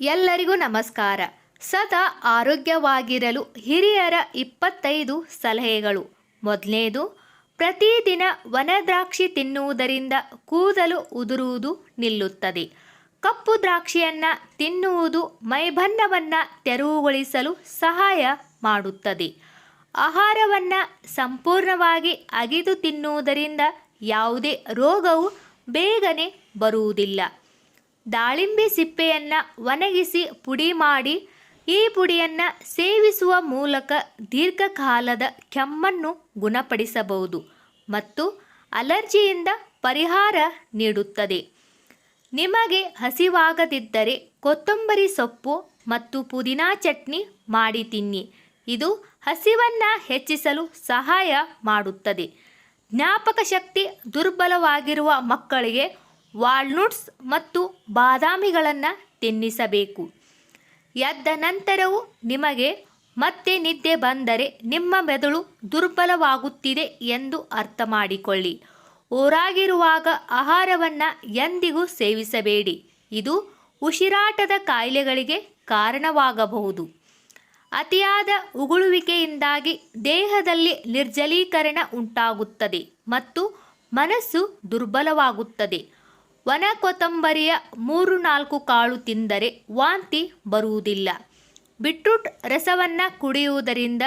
ಎಲ್ಲರಿಗೂ ನಮಸ್ಕಾರ. ಸದಾ ಆರೋಗ್ಯವಾಗಿರಲು ಹಿರಿಯರ ಇಪ್ಪತ್ತೈದು ಸಲಹೆಗಳು. ಮೊದಲನೇದು, ಪ್ರತಿದಿನ ವನದ್ರಾಕ್ಷಿ ತಿನ್ನುವುದರಿಂದ ಕೂದಲು ಉದುರುವುದು ನಿಲ್ಲುತ್ತದೆ. ಕಪ್ಪು ದ್ರಾಕ್ಷಿಯನ್ನು ತಿನ್ನುವುದು ಮೈಬಣ್ಣವನ್ನು ತೆರವುಗೊಳಿಸಲು ಸಹಾಯ ಮಾಡುತ್ತದೆ. ಆಹಾರವನ್ನು ಸಂಪೂರ್ಣವಾಗಿ ಅಗಿದು ತಿನ್ನುವುದರಿಂದ ಯಾವುದೇ ರೋಗವು ಬೇಗನೆ ಬರುವುದಿಲ್ಲ. ದಾಳಿಂಬೆ ಸಿಪ್ಪೆಯನ್ನು ಒಣಗಿಸಿ ಪುಡಿ ಮಾಡಿ, ಈ ಪುಡಿಯನ್ನು ಸೇವಿಸುವ ಮೂಲಕ ದೀರ್ಘಕಾಲದ ಕೆಮ್ಮನ್ನು ಗುಣಪಡಿಸಬಹುದು ಮತ್ತು ಅಲರ್ಜಿಯಿಂದ ಪರಿಹಾರ ನೀಡುತ್ತದೆ. ನಿಮಗೆ ಹಸಿವಾಗದಿದ್ದರೆ ಕೊತ್ತಂಬರಿ ಸೊಪ್ಪು ಮತ್ತು ಪುದೀನಾ ಚಟ್ನಿ ಮಾಡಿ ತಿನ್ನಿ. ಇದು ಹಸಿವನ್ನು ಹೆಚ್ಚಿಸಲು ಸಹಾಯ ಮಾಡುತ್ತದೆ. ಜ್ಞಾಪಕ ಶಕ್ತಿ ದುರ್ಬಲವಾಗಿರುವ ಮಕ್ಕಳಿಗೆ ವಾಲ್ನುಟ್ಸ್ ಮತ್ತು ಬಾದಾಮಿಗಳನ್ನು ತಿನ್ನಿಸಬೇಕು. ಎದ್ದ ನಂತರವೂ ನಿಮಗೆ ಮತ್ತೆ ನಿದ್ದೆ ಬಂದರೆ ನಿಮ್ಮ ಮೆದುಳು ದುರ್ಬಲವಾಗುತ್ತಿದೆ ಎಂದು ಅರ್ಥ ಮಾಡಿಕೊಳ್ಳಿ ಊರಾಗಿರುವಾಗ ಆಹಾರವನ್ನು ಎಂದಿಗೂ ಸೇವಿಸಬೇಡಿ. ಇದು ಉಸಿರಾಟದ ಕಾಯಿಲೆಗಳಿಗೆ ಕಾರಣವಾಗಬಹುದು. ಅತಿಯಾದ ಉಗುಳುವಿಕೆಯಿಂದಾಗಿ ದೇಹದಲ್ಲಿ ನಿರ್ಜಲೀಕರಣ ಉಂಟಾಗುತ್ತದೆ ಮತ್ತು ಮನಸ್ಸು ದುರ್ಬಲವಾಗುತ್ತದೆ. ಒಣ ಕೊತ್ತಂಬರಿಯ ಮೂರು ನಾಲ್ಕು ಕಾಳು ತಿಂದರೆ ವಾಂತಿ ಬರುವುದಿಲ್ಲ. ಬಿಟ್ರೂಟ್ ರಸವನ್ನು ಕುಡಿಯುವುದರಿಂದ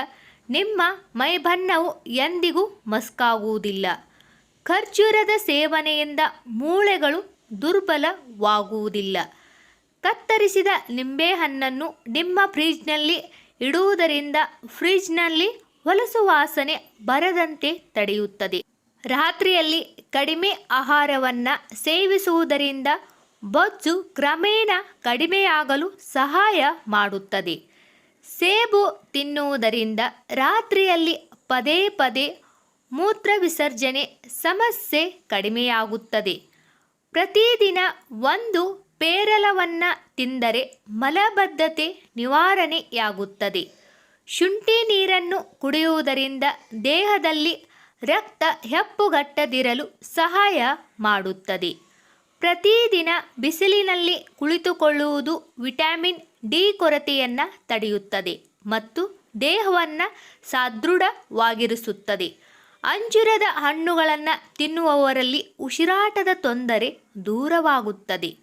ನಿಮ್ಮ ಮೈಬಣ್ಣವು ಎಂದಿಗೂ ಮಸ್ಕಾಗುವುದಿಲ್ಲ. ಖರ್ಜೂರದ ಸೇವನೆಯಿಂದ ಮೂಳೆಗಳು ದುರ್ಬಲವಾಗುವುದಿಲ್ಲ. ಕತ್ತರಿಸಿದ ನಿಂಬೆಹಣ್ಣನ್ನು ನಿಮ್ಮ ಫ್ರಿಜ್ನಲ್ಲಿ ಇಡುವುದರಿಂದ ಫ್ರಿಜ್ನಲ್ಲಿ ಹೊಲಸು ವಾಸನೆ ಬರದಂತೆ ತಡೆಯುತ್ತದೆ. ರಾತ್ರಿಯಲ್ಲಿ ಕಡಿಮೆ ಆಹಾರವನ್ನು ಸೇವಿಸುವುದರಿಂದ ಬೊಜ್ಜು ಕ್ರಮೇಣ ಕಡಿಮೆಯಾಗಲು ಸಹಾಯ ಮಾಡುತ್ತದೆ. ಸೇಬು ತಿನ್ನುವುದರಿಂದ ರಾತ್ರಿಯಲ್ಲಿ ಪದೇ ಪದೇ ಮೂತ್ರ ವಿಸರ್ಜನೆ ಸಮಸ್ಯೆ ಕಡಿಮೆಯಾಗುತ್ತದೆ. ಪ್ರತಿದಿನ ಒಂದು ಪೇರಲವನ್ನು ತಿಂದರೆ ಮಲಬದ್ಧತೆ ನಿವಾರಣೆಯಾಗುತ್ತದೆ. ಶುಂಠಿ ನೀರನ್ನು ಕುಡಿಯುವುದರಿಂದ ದೇಹದಲ್ಲಿ ರಕ್ತ ಹೆಪ್ಪುಗಟ್ಟದಿರಲು ಸಹಾಯ ಮಾಡುತ್ತದೆ. ಪ್ರತಿದಿನ ಬಿಸಿಲಿನಲ್ಲಿ ಕುಳಿತುಕೊಳ್ಳುವುದು ವಿಟಮಿನ್ ಡಿ ಕೊರತೆಯನ್ನು ತಡೆಯುತ್ತದೆ ಮತ್ತು ದೇಹವನ್ನು ಸದೃಢವಾಗಿರಿಸುತ್ತದೆ. ಅಂಜೂರದ ಹಣ್ಣುಗಳನ್ನು ತಿನ್ನುವವರಲ್ಲಿ ಉಸಿರಾಟದ ತೊಂದರೆ ದೂರವಾಗುತ್ತದೆ.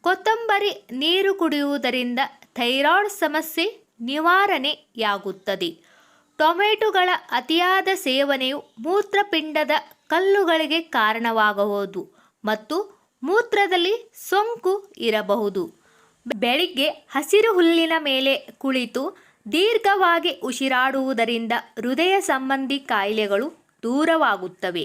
ಕೊತ್ತಂಬರಿ ನೀರು ಕುಡಿಯುವುದರಿಂದ ಥೈರಾಯ್ಡ್ ಸಮಸ್ಯೆ ನಿವಾರಣೆಯಾಗುತ್ತದೆ. ಟೊಮೆಟೊಗಳ ಅತಿಯಾದ ಸೇವನೆಯು ಮೂತ್ರಪಿಂಡದ ಕಲ್ಲುಗಳಿಗೆ ಕಾರಣವಾಗಬಹುದು ಮತ್ತು ಮೂತ್ರದಲ್ಲಿ ಸೋಂಕು ಇರಬಹುದು. ಬೆಳಿಗ್ಗೆ ಹಸಿರು ಹುಲ್ಲಿನ ಮೇಲೆ ಕುಳಿತು ದೀರ್ಘವಾಗಿ ಉಸಿರಾಡುವುದರಿಂದ ಹೃದಯ ಸಂಬಂಧಿ ಕಾಯಿಲೆಗಳು ದೂರವಾಗುತ್ತವೆ.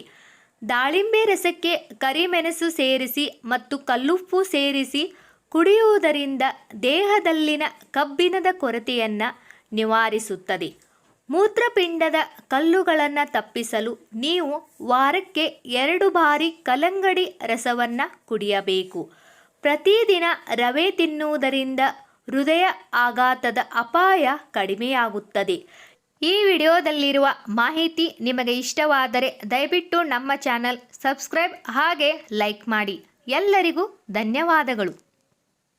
ದಾಳಿಂಬೆ ರಸಕ್ಕೆ ಕರಿಮೆಣಸು ಸೇರಿಸಿ ಮತ್ತು ಕಲ್ಲುಪ್ಪು ಸೇರಿಸಿ ಕುಡಿಯುವುದರಿಂದ ದೇಹದಲ್ಲಿನ ಕಬ್ಬಿಣದ ಕೊರತೆಯನ್ನು ನಿವಾರಿಸುತ್ತದೆ. ಮೂತ್ರಪಿಂಡದ ಕಲ್ಲುಗಳನ್ನು ತಪ್ಪಿಸಲು ನೀವು ವಾರಕ್ಕೆ ಎರಡು ಬಾರಿ ಕಲ್ಲಂಗಡಿ ರಸವನ್ನು ಕುಡಿಯಬೇಕು. ಪ್ರತಿದಿನ ರವೆ ತಿನ್ನುವುದರಿಂದ ಹೃದಯ ಆಘಾತದ ಅಪಾಯ ಕಡಿಮೆಯಾಗುತ್ತದೆ. ಈ ವಿಡಿಯೋದಲ್ಲಿರುವ ಮಾಹಿತಿ ನಿಮಗೆ ಇಷ್ಟವಾದರೆ ದಯವಿಟ್ಟು ನಮ್ಮ ಚಾನಲ್ ಸಬ್ಸ್ಕ್ರೈಬ್ ಹಾಗೆ ಲೈಕ್ ಮಾಡಿ. ಎಲ್ಲರಿಗೂ ಧನ್ಯವಾದಗಳು.